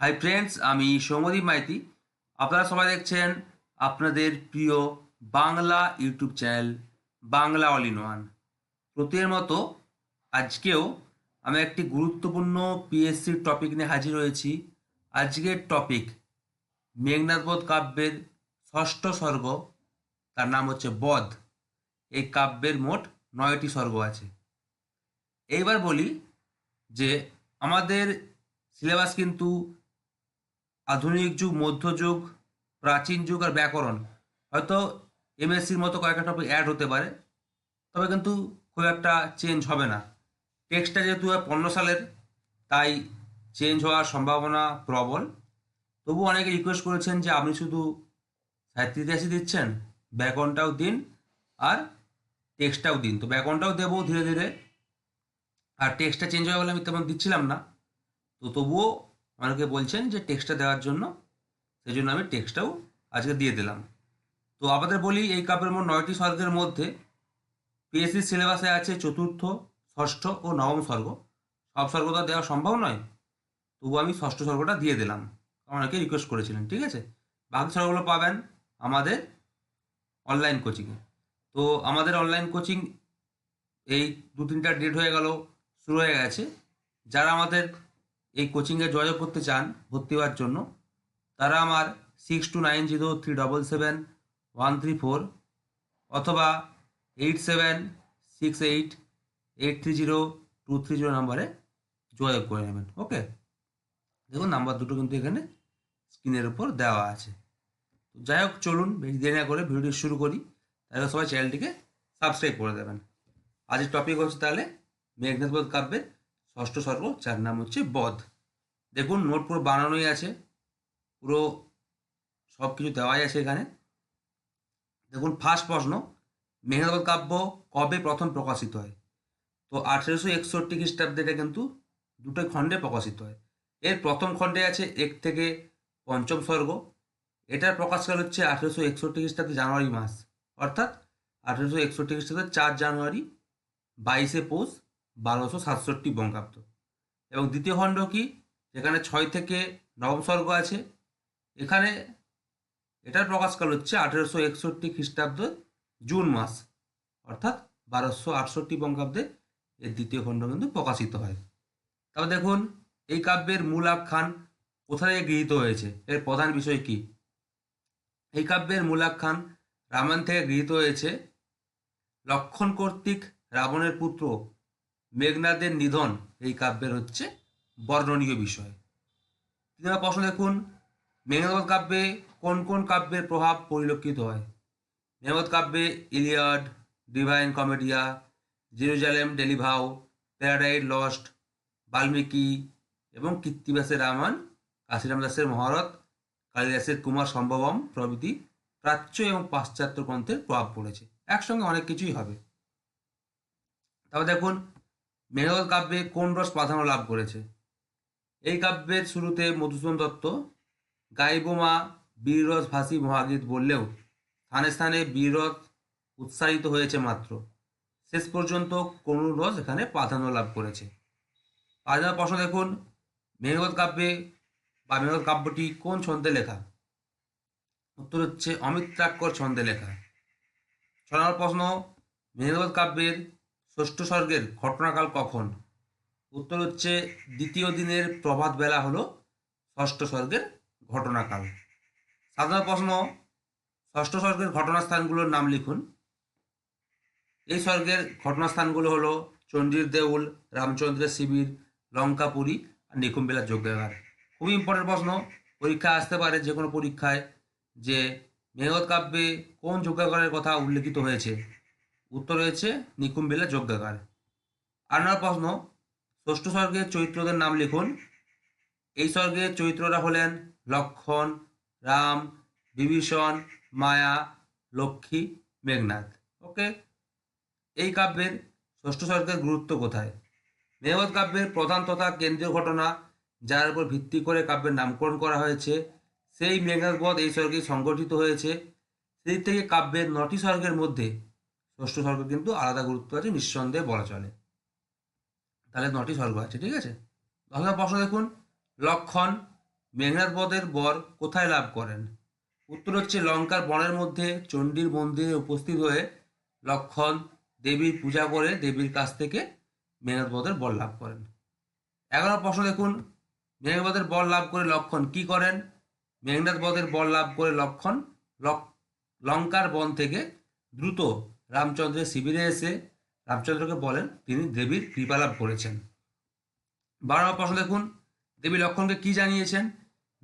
Hi friends আমি সৌমদীপ মাইতি। আপনারা সবাই দেখছেন আপনাদের প্রিয় Bangla YouTube channel Bangla all in one. প্রতির মতো আজকেও আমি একটি গুরুত্বপূর্ণ পিএসসির টপিক নিয়ে হাজির হয়েছি। আজকের টপিক মেঘনাথবোধ কাব্যের ষষ্ঠ স্বর্গ, তার নাম হচ্ছে বধ। এই কাব্যের মোট নয়টি স্বর্গ আছে। এইবার বলি যে আমাদের সিলেবাস কিন্তু আধুনিক যুগ মধ্যযুগ প্রাচীন যুগ আর ব্যাকরণ। হয়তো এমএসসির মতো কয়েকটা টপিক অ্যাড হতে পারে, তবে কিন্তু খুব একটা চেঞ্জ হবে না। টেক্সটটা যেহেতু পনেরো সালের, তাই চেঞ্জ হওয়ার সম্ভাবনা প্রবল। তবু অনেকে রিকোয়েস্ট করেছেন যে আপনি শুধু সাহিত্য ইতিহাসই দিচ্ছেন, ব্যাকরণটাও দিন আর টেক্সটটাও দিন। তো ব্যাকরণটাও দেবো ধীরে ধীরে। আর টেক্সটটা চেঞ্জ হয়ে গেলে আমি তেমন দিচ্ছিলাম না। তো তবুও অনেকে বলছেন যে টেক্সটটা দেওয়ার জন্য সেই জন্য আমি টেক্সটটাও আজকে দিয়ে দিলাম। তো আমাদের বলি, এই কাব্যের মোট নয়টি স্বর্গের মধ্যে পিএসসি সিলেবাসে আছে চতুর্থ, ষষ্ঠ ও নবম স্বর্গ। সব স্বর্গ তো দেওয়া সম্ভব নয়। তবু আমি ষষ্ঠ স্বর্গটা দিয়ে দিলাম। অনেকে রিকোয়েস্ট করেছিলেন, ঠিক আছে? বাকি স্বর্গগুলো পাবেন আমাদের অনলাইন কোচিংয়ে তো আমাদের অনলাইন কোচিং এই দু তিনটা ডেট হয়ে গেল, শুরু হয়ে গেছে। যারা আমাদের এই কোচিংয়ে যোগাযোগ করতে চান, ভর্তি হওয়ার জন্য, তারা আমার six two nine zero three double seven one three four অথবা eight seven six eight eight three zero two three zero নাম্বারে যোগাযোগ করে নেবেন ওকে দেখুন নাম্বার দুটো কিন্তু এখানে স্ক্রিনের উপর দেওয়া আছে। যাই হোক, চলুন, বেশি দেরি না করে ভিডিওটি শুরু করি, তাহলে সবাই চ্যানেলটিকে সাবস্ক্রাইব করে দেবেন। আজকের টপিক হচ্ছে তাহলে মেঘনাথবোধ কাব্যের ষষ্ঠ স্বর্গ যার নাম হচ্ছে বধ। দেখুন, নোট পুরো বানানোই আছে। পুরো সব কিছু দেওয়াই আছে এখানে। দেখুন ফার্স্ট প্রশ্ন মেঘনাথবোধ কাব্য কবে প্রথম প্রকাশিত হয়? তো আঠেরোশো একষট্টি খ্রিস্টাব্দে এটা কিন্তু দুটো খণ্ডে প্রকাশিত হয়। এর প্রথম খণ্ডে আছে এক থেকে পঞ্চম স্বর্গ এটার প্রকাশকাল হচ্ছে আঠেরোশো একষট্টি খ্রিস্টাব্দে জানুয়ারি মাস। অর্থাৎ আঠেরোশো একষট্টি খ্রিস্টাব্দে চার জানুয়ারি বাইশে পৌষ বারোশো সাতষট্টি বঙ্গাব্দ। এবং দ্বিতীয় খণ্ড কি? যেখানে ছয় থেকে নবম স্বর্গ আছে। এখানে এটার প্রকাশকাল হচ্ছে আঠেরোশো একষট্টি খ্রিস্টাব্দ জুন মাস। অর্থাৎ বারোশো আটষট্টি বঙ্গাব্দে এর দ্বিতীয় খণ্ড কিন্তু প্রকাশিত হয়। তবে দেখুন, এই কাব্যের মূল আখ্যান কোথা থেকে গৃহীত হয়েছে? এর প্রধান বিষয় কি? এই কাব্যের মূল আখ্যান রামায়ণ থেকে গৃহীত হয়েছে লক্ষণ কর্তৃক রাবণের পুত্র মেঘনাদের নিধন এই কাব্যের হচ্ছে বর্ণনীয় বিষয়। তিন প্রশ্ন দেখুন, মেঘনাদ কাব্যে কোন কোন কাব্যের প্রভাব পরিলক্ষিত হয়? মেঘনাদ কাব্যে Iliad, Divine Commedia, Jerusalem Delivered Paradise Lost, Valmiki এবং কীর্তিবাসের রামায়ণ কাশিরাম দাসের মহারথ, কালিদাসের কুমার সম্ভবম প্রভৃতি প্রাচ্য এবং পাশ্চাত্য গ্রন্থের প্রভাব পড়েছে। একসঙ্গে অনেক কিছুই হবে। তবে দেখুন মেঘনাদ কাব্যে কোন রস প্রাধান্য লাভ করেছে? এই কাব্যের শুরুতে মধুসূদন দত্ত গাইবোমা বীররস ভাসী মহাগীত বললেও স্থানে স্থানে বীররস উৎসাহিত হয়েছে মাত্র। শেষ পর্যন্ত কোন রস এখানে প্রাধান্য লাভ করেছে। পাঁচ প্রশ্ন দেখুন মেঘনাদ কাব্যে বা মেঘনাদ কাব্যটি কোন ছন্দে লেখা? উত্তর হচ্ছে অমিত্রাক্ষর ছন্দে লেখা। ছ নম্বর প্রশ্ন মেঘনাদ কাব্যের ষষ্ঠ স্বর্গের ঘটনাকাল কখন? উত্তর হচ্ছে দ্বিতীয় দিনের প্রভাত বেলা হলো ষষ্ঠ স্বর্গের ঘটনাকাল। সাধারণ প্রশ্ন, ষষ্ঠ স্বর্গের ঘটনাস্থানগুলোর নাম লিখুন। এই স্বর্গের ঘটনাস্থানগুলো হলো চণ্ডীর দেউল, রামচন্দ্রের শিবির, লঙ্কাপুরী আর নিকুম্বেলা যজ্ঞাগার খুবই ইম্পর্টেন্ট প্রশ্ন, পরীক্ষা আসতে পারে যে কোনো পরীক্ষায় যে মেঘত কাব্যে কোন যজ্ঞাগারের কথা উল্লেখিত হয়েছে। উত্তর হয়েছে নিকুম্বেলা যজ্ঞাগার। আর নম্বর প্রশ্ন, ষষ্ঠ স্বর্গের চরিত্রদের নাম লিখুন। এই স্বর্গের চরিত্ররা হলেন লক্ষণ, রাম, বিভীষণ, মায়া, লক্ষ্মী, মেঘনাথ। ওকে? এই কাব্যের ষষ্ঠ স্বর্গের গুরুত্ব কোথায়? মেঘনাথ কাব্যের প্রধান তথা কেন্দ্রীয় ঘটনা, যার উপর ভিত্তি করে কাব্যের নামকরণ করা হয়েছে, সেই মেঘনাথ বধ এই স্বর্গে সংগঠিত হয়েছে। সেই থেকে কাব্যের নটি স্বর্গের মধ্যে ষষ্ঠ স্বর্গ কিন্তু আলাদা গুরুত্ব আছে, নিঃসন্দেহে বলা চলে। তাহলে নটি স্বর্গ আছে, ঠিক আছে? দশ নম্বর প্রশ্ন দেখুন। লক্ষণ মেঘনাদ বধের বর কোথায় লাভ করেন? উত্তর হচ্ছে লঙ্কার বনের মধ্যে চণ্ডীর মন্দিরে উপস্থিত হয়ে লক্ষণ দেবীর পূজা করে দেবীর কাছ থেকে মেঘনাদ বধের বর লাভ করেন। এগারো প্রশ্ন দেখুন। বধের বর লাভ করে লক্ষণ কি করেন? মেঘনাদ বধের বর লাভ করে লক্ষণ লক- লঙ্কার বন থেকে দ্রুত রামচন্দ্রের শিবিরে এসে রামচন্দ্রকে বলেন, তিনি দেবীর কৃপা লাভ করেছেন। বারো নম্বর প্রশ্ন দেখুন, দেবী লক্ষণকে কি জানিয়েছেন?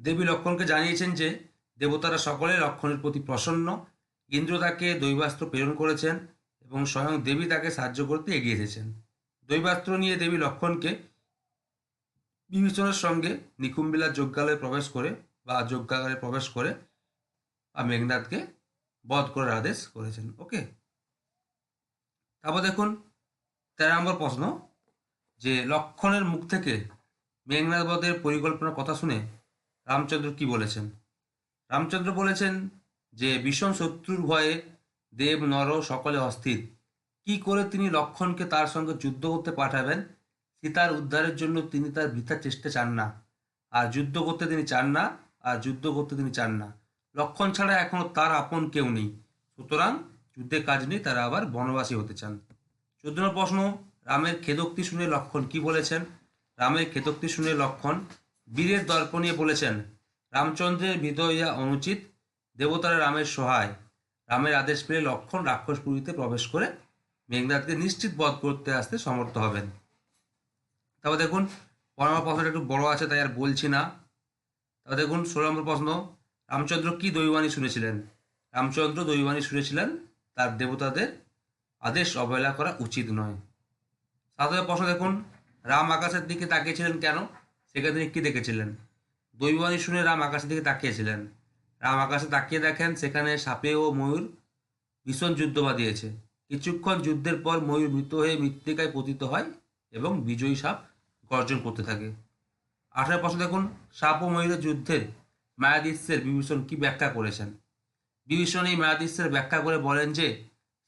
দেবী লক্ষণকে জানিয়েছেন যে, দেবতারা সকলে লক্ষণের প্রতি প্রসন্ন। ইন্দ্র তাকে দৈবাস্ত্র প্রেরণ করেছেন এবং স্বয়ং দেবী তাকে সাহায্য করতে এগিয়ে এসেছেন। দৈবাস্ত্র নিয়ে দেবী লক্ষণকে বিভীষণের সঙ্গে নিকুম্বিলা যজ্ঞালয়ে প্রবেশ করে বা যজ্ঞাগারে প্রবেশ করে মেঘনাথকে বধ করার আদেশ করেছেন। ওকে? তারপর দেখুন, তেরো নম্বর প্রশ্ন, যে লক্ষণের মুখ থেকে মেঘনাথবধের পরিকল্পনার কথা শুনে রামচন্দ্র কি বলেছেন? রামচন্দ্র বলেছেন যে, ভীষণ শত্রুর ভয়ে দেব, নর সকলে অস্থির। কি করে তিনি লক্ষণকে তার সঙ্গে যুদ্ধ করতে পাঠাবেন? সীতার উদ্ধারের জন্য তিনি তার বৃথার চেষ্টা চান না। আর যুদ্ধ করতে তিনি চান না, আর যুদ্ধ করতে তিনি চান না। লক্ষণ ছাড়া এখনও তার আপন কেউ নেই। সুতরাং যুদ্ধের কাজ নেই, তারা আবার বনবাসী হতে চান। চোদ্দ নম্বর প্রশ্ন, রামের খেদোক্তি শুনে লক্ষণ কি বলেছেন? রামের খেদোক্তি শুনে লক্ষণ, বীরের দর্প নিয়ে বলেছেন, রামচন্দ্রের হৃদয়া অনুচিত, দেবতারা রামের সহায়। রামের আদেশ পেয়ে লক্ষণ রাক্ষসপুরীতে প্রবেশ করে মেঘনাথকে নিশ্চিত বধ করতে আসতে সমর্থ হবেন। তারপর দেখুন পনেরো প্রশ্নটা একটু বড় আছে, তাই আর বলছি না। তারপর দেখুন, ষোলো নম্বর প্রশ্ন, রামচন্দ্র কি দৈবাণী শুনেছিলেন? রামচন্দ্র দৈবাণী শুনেছিলেন তার দেবতাদের আদেশ অবহেলা করা উচিত নয়। নম্বর প্রশ্ন দেখুন, রাম আকাশের দিকে তাকিয়েছিলেন কেন? সেখানে তিনি কি দেখেছিলেন? দৈবাণী শুনে রাম আকাশের দিকে তাকিয়েছিলেন। রাম আকাশে তাকিয়ে দেখেন, সেখানে সাপে ও ময়ূর ভীষণ যুদ্ধ বাঁধিয়েছে। কিছুক্ষণ যুদ্ধের পর ময়ূর মৃত হয়ে মৃত্তিকায় পতিত হয় এবং বিজয়ী সাপ গর্জন করতে থাকে। আঠারো প্রশ্ন দেখুন, সাপ ও ময়ূরের যুদ্ধের মায়াদৃশ্যের বিভীষণ কি ব্যাখ্যা করেছেন? বিভীষণ এই মায়াদৃশ্যের ব্যাখ্যা করে বলেন যে,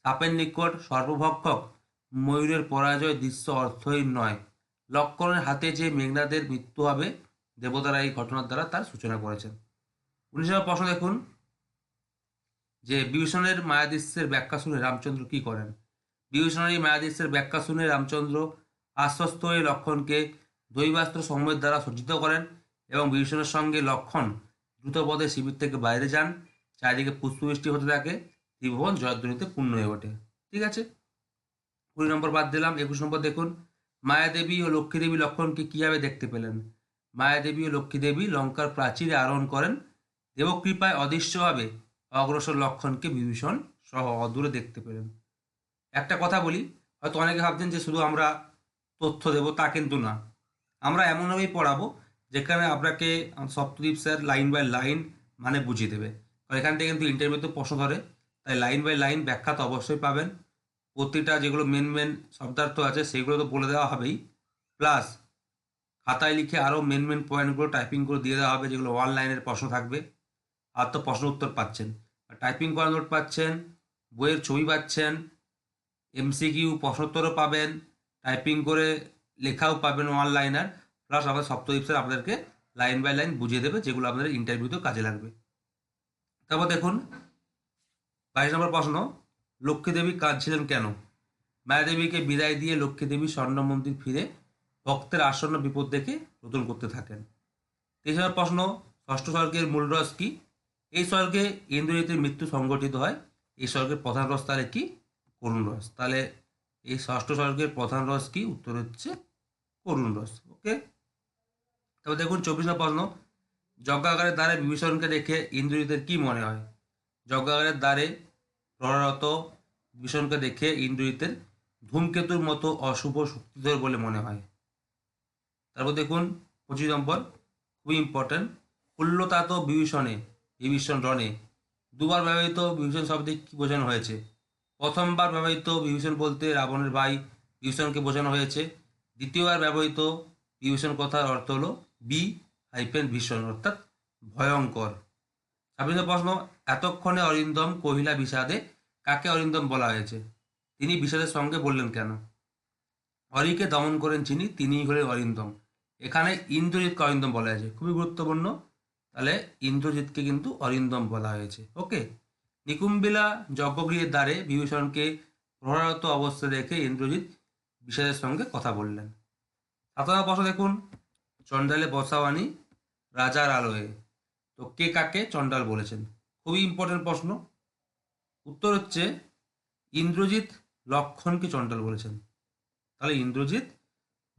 সাপের নিকট সর্বভক্ষক ময়ূরের পরাজয় দৃশ্য অর্থহীন নয়। লক্ষণের হাতে যে মেঘনাদের মৃত্যু হবে, দেবতারা এই ঘটনার দ্বারা তার সূচনা করেছেন। উনিশ প্রশ্ন দেখুন যে, বিভীষণের মায়াদৃশ্যের ব্যাখ্যা শুনে রামচন্দ্র কি করেন? বিভীষণের এই মায়াদৃশ্যের ব্যাখ্যা শুনে রামচন্দ্র আশ্বস্ত হয়ে লক্ষণকে দৈবাস্ত্র সময়ের দ্বারা সজ্জিত করেন এবং বিভীষণের সঙ্গে লক্ষণ দ্রুতপদে শিবির থেকে বাইরে যান। চারিদিকে পুষ্পবৃষ্টি হতে থাকে, ত্রিভুবন জয়ধ্বনিতে পূর্ণ হয়ে ওঠে। ঠিক আছে? কুড়ি নম্বর বাদ দিলাম, একুশ নম্বর দেখুন। মায়াদেবী ও লক্ষ্মীদেবী লক্ষণকে কীভাবে দেখতে পেলেন? মায়াদেবী ও লক্ষ্মীদেবী লঙ্কার প্রাচীরে আরোহণ করেন। দেবকৃপায় অদৃশ্যভাবে অগ্রসর লক্ষণকে বিভীষণ সহ অদূরে দেখতে পেলেন। একটা কথা বলি, হয়তো অনেকে ভাবছেন যে শুধু আমরা তথ্য দেব, তা কিন্তু না। আমরা এমনভাবেই পড়াবো, যেখানে আপনাকে Saptadip sir line by line মানে বুঝিয়ে দেবে। কারণ এখান থেকে কিন্তু ইন্টারভিউতে প্রশ্ন ধরে। তাই লাইন বাই লাইন ব্যাখ্যা তো অবশ্যই পাবেন। প্রতিটা যেগুলো মেন মেন শব্দার্থ আছে, সেগুলো তো বলে দেওয়া হবেই। প্লাস খাতায় লিখে আরও মেন মেন পয়েন্টগুলো টাইপিং করে দিয়ে দেওয়া হবে, যেগুলো ওয়ান লাইনের প্রশ্ন থাকবে। আর তো প্রশ্ন উত্তর পাচ্ছেন। টাইপিং করা নোট পাচ্ছেন, বইয়ের ছবি পাচ্ছেন এমসিকিউ প্রশ্নোত্তরও পাবেন টাইপিং করে লেখাও পাবেন ওয়ান লাইনার প্লাস আমাদের স্যার আপনাদেরকে লাইন বাই লাইন বুঝিয়ে দেবে, যেগুলো আপনাদের ইন্টারভিউতেও কাজে লাগবে। তারপর দেখুন, বাইশ নম্বর প্রশ্ন লক্ষ্মীদেবী কাঁদছিলেন কেন? মায়াদেবীকে বিদায় দিয়ে লক্ষ্মীদেবী স্বর্ণ মন্দির ফিরে ভক্তের আসন্ন বিপদ দেখে রোদন করতে থাকেন। তেইশ নম্বর প্রশ্ন, ষষ্ঠ স্বর্গের মূল রস কি? এই স্বর্গে ইন্দ্রজিতের মৃত্যু সংগঠিত হয়, এই স্বর্গের প্রধান রস তাহলে কি? করুণ রস। তাহলে এই ষষ্ঠ স্বর্গের প্রধান রস কি? উত্তর হচ্ছে করুণ রস। ওকে তবে দেখুন, চব্বিশ নম্বর প্রশ্ন যজ্ঞাগারের দ্বারে বিভীষণকে দেখে ইন্দ্রজিতের কি মনে হয়? যজ্ঞাগারের দ্বারে প্রহরত বিভীষণকে দেখে ইন্দ্রজিতের ধূমকেতুর মতো অশুভ শক্তিধর বলে মনে হয়। তারপর দেখুন, পঁচিশ নম্বর, খুবই ইম্পর্ট্যান্ট কুল্লতাত বিভীষণে, বিভীষণ রণে, দুবার ব্যবহৃত বিভীষণ শব্দে কি বোঝানো হয়েছে? প্রথমবার ব্যবহৃত বিভীষণ বলতে রাবণের ভাই বিভীষণকে বোঝানো হয়েছে। দ্বিতীয়বার ব্যবহৃত বিভীষণ কথার অর্থ হলো বি হাইপেন ভীষণ, অর্থাৎ ভয়ঙ্কর। ছাব্বিশ প্রশ্ন, এতক্ষণে অরিন্দম কহিলা বিষাদে কাকে অরিন্দম বলা হয়েছে? তিনি বিষাদের সঙ্গে বললেন, কেন? অরিকে দমন করেন যিনি, তিনিই হলেন অরিন্দম। এখানে ইন্দ্রজিৎকে অরিন্দম বলা হয়েছে। খুবই গুরুত্বপূর্ণ। তাহলে ইন্দ্রজিৎকে কিন্তু অরিন্দম বলা হয়েছে। ওকে? নিকুম্বিলা যজ্ঞগৃহের দ্বারে বিভীষণকে প্রহারত অবস্থায় রেখে ইন্দ্রজিৎ বিষাদের সঙ্গে কথা বললেন। সাতরা প্রশ্ন দেখুন, চণ্ডালে বসাবাণী রাজার আলোয়। তো কে কাকে? চণ্ডাল বলেছেন। খুবই ইম্পর্টেন্ট প্রশ্ন। উত্তর হচ্ছে ইন্দ্রজিৎ লক্ষণকে চণ্ডাল বলেছেন। তাহলে ইন্দ্রজিৎ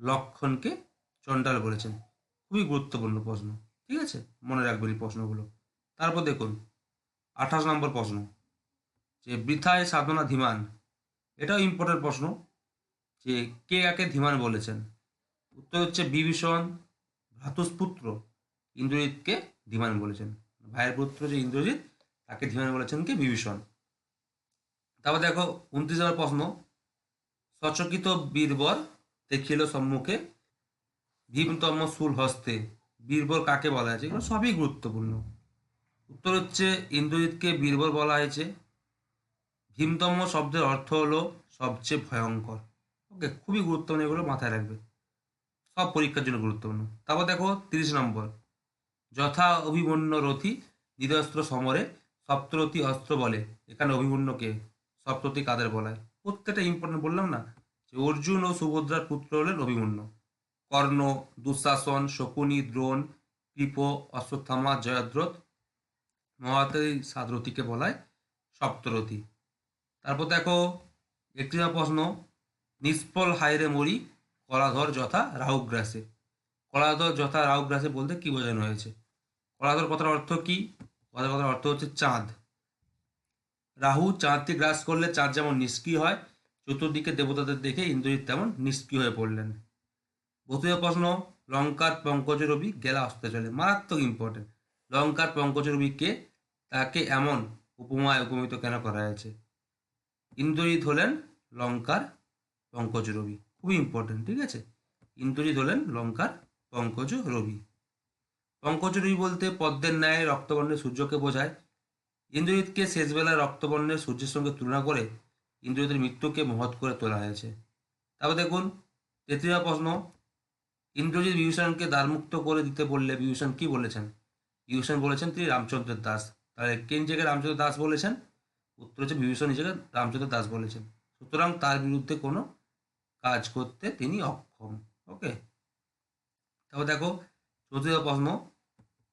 লক্ষণকে চণ্ডাল বলেছেন। খুবই গুরুত্বপূর্ণ প্রশ্ন। ঠিক আছে? মনে রাখবেন এই প্রশ্নগুলো। তারপর দেখুন, আঠাশ নম্বর প্রশ্ন। যে বৃথায় সাধনা ধীমান। এটাও ইম্পর্টেন্ট প্রশ্ন। যে কে কাকে ধীমান বলেছেন। উত্তর হচ্ছে বিভীষণ ভ্রাতুষ্পুত্র। ইন্দ্রজিৎকে ধীমান বলেছেন। ভাইয়ের পুত্র যে ইন্দ্রজিৎ, তাকে ধীমান বলেছেন কে? বিভীষণ। তারপর দেখো, উনত্রিশ নম্বর প্রশ্ন। সচকিত বীরবর দেখিল সম্মুখে ভীমতম শুল হস্তে। বীরবর কাকে বলা হয়েছে? এগুলো সবই গুরুত্বপূর্ণ। উত্তর হচ্ছে, ইন্দ্রজিৎকে বীরবর বলা হয়েছে। ভীমতম শব্দের অর্থ হলো সবচেয়ে ভয়ঙ্কর। ওকে, খুবই গুরুত্বপূর্ণ, এগুলো মাথায় রাখবে। সব পরীক্ষার জন্য গুরুত্বপূর্ণ। তারপর দেখো, তিরিশ নম্বর। যথা অভিমন্য রথি নিরস্ত্র সমরে সপ্তরথী অস্ত্র বলে। এখানে অভিমন্যকে সপ্তরথী কাদের বলায়? প্রত্যেকটা ইম্পর্টেন্ট বললাম না? যে অর্জুন ও সুভদ্রার পুত্র হলেন অভিমন্যু। কর্ণ, দুঃশাসন, শকুনি, দ্রোণ, কৃপ, অশ্বত্থামা, জয়দ্রথ মহাতারী সাদরথীকে বলায় সপ্তরথী। তারপর দেখো, একটি প্রশ্ন, নিষ্ফল হাইরে মরি, কলাধর যথা রাহুগ্রাসে। কলাধর যথা রাহুগ্রাসে বলতে কি বোঝানো হয়েছে? কলাধর কথার অর্থ কি? কলাধর কথার অর্থ হচ্ছে চাঁদ। রাহু চাঁদকে গ্রাস করলে চাঁদ যেমন নিষ্ক্রিয় হয়, চতুর্দিকে দেবতাদের দেখে ইন্দ্রজিৎ তেমন নিষ্ক্রিয় হয়ে পড়লেন। দ্বিতীয় প্রশ্ন, লঙ্কার পঙ্কজ রবি গেলা আসতে চলে। মারাত্মক ইম্পর্টেন্ট লঙ্কার পঙ্কজ রবিকে তাকে এমন উপমায় উপমিত কেন করা হয়েছে? ইন্দ্রজিৎ হলেন লঙ্কার পঙ্কজ রবি। খুবই ইম্পর্টেন্ট ঠিক আছে? ইন্দ্রজিৎ হলেন লঙ্কার পঙ্কজ রবি। পঙ্কজ রবি বলতে পদ্মের ন্যায় রক্তবর্ণের সূর্যকে বোঝায়। ইন্দ্রজিৎকে শেষবেলায় রক্তবর্ণের সূর্যের সঙ্গে তুলনা করে ইন্দ্রজিতের মৃত্যুকে মহৎ করে তোলা হয়েছে। তারপর দেখুন তৃতীয় প্রশ্ন, ইন্দ্রজিৎ বিভূষণকে দ্বারমুক্ত করে দিতে বললে বিভূষণ কি বলেছেন? বিভূষণ বলেছেন তিনি রামচন্দ্রের দাস। তাহলে কে নিজেকে রামচন্দ্র দাস বলেছেন? উত্তর হচ্ছে বিভূষণ নিজেকে রামচন্দ্র দাস বলেছেন। সুতরাং তার বিরুদ্ধে কোনো কাজ করতে তিনি অক্ষম। ওকে? তারপর দেখো, চতুর্থ প্রশ্ন,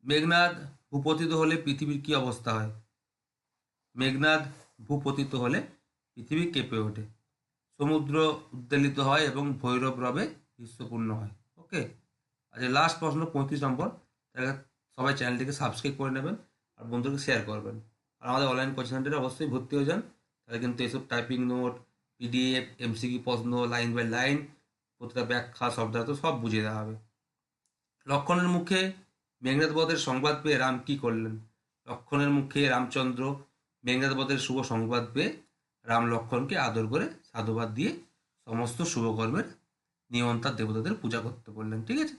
মেঘনাদ ভূপতিত হলে পৃথিবীর কি অবস্থা হয়? মেঘনাদ ভূপতিত হলে পৃথিবী কেঁপে ওঠে। সমুদ্র উদ্বেলিত হয় এবং ভৈরব রবে বিশ্বপূর্ণ হয়। ওকে? আচ্ছা লাস্ট প্রশ্ন, পঁয়ত্রিশ নম্বর সবাই চ্যানেলটিকে সাবস্ক্রাইব করে নেবেন আর বন্ধুকে শেয়ার করবেন। আর আমাদের অনলাইন কোচিং সেন্টারে অবশ্যই ভর্তি হয়ে যান। তাহলে কিন্তু এইসব টাইপিং নোট পিডিএফ এমসিকিউ প্রশ্ন লাইন বাই লাইন প্রতিটা ব্যাখ্যা শব্দার্থ সব বুঝিয়ে দেওয়া হবে। লক্ষণের মুখে মেঘনাথ বধের সংবাদ পেয়ে রাম কি করলেন? লক্ষণের মুখে রামচন্দ্র মেঘনাথ বধের শুভ সংবাদ পেয়ে রাম লক্ষণকে আদর করে সাধুবাদ দিয়ে সমস্ত শুভকর্মের নিয়ন্ত্রণ দেবতাদের পূজা করতে বললেন, ঠিক আছে?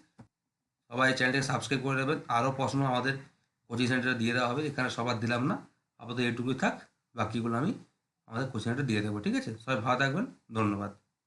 সবাই চ্যানেলটাকে সাবস্ক্রাইব করে নেবেন। আরও প্রশ্ন আমাদের কোচিং সেন্টারে দিয়ে দেওয়া হবে, এখানে সবার দিলাম না। আপাতত এটুকুই থাক, বাকিগুলো আমি আমাদের কোচিং সেন্টারে দিয়ে দেবো, ঠিক আছে? সবাই ভালো থাকবেন, ধন্যবাদ।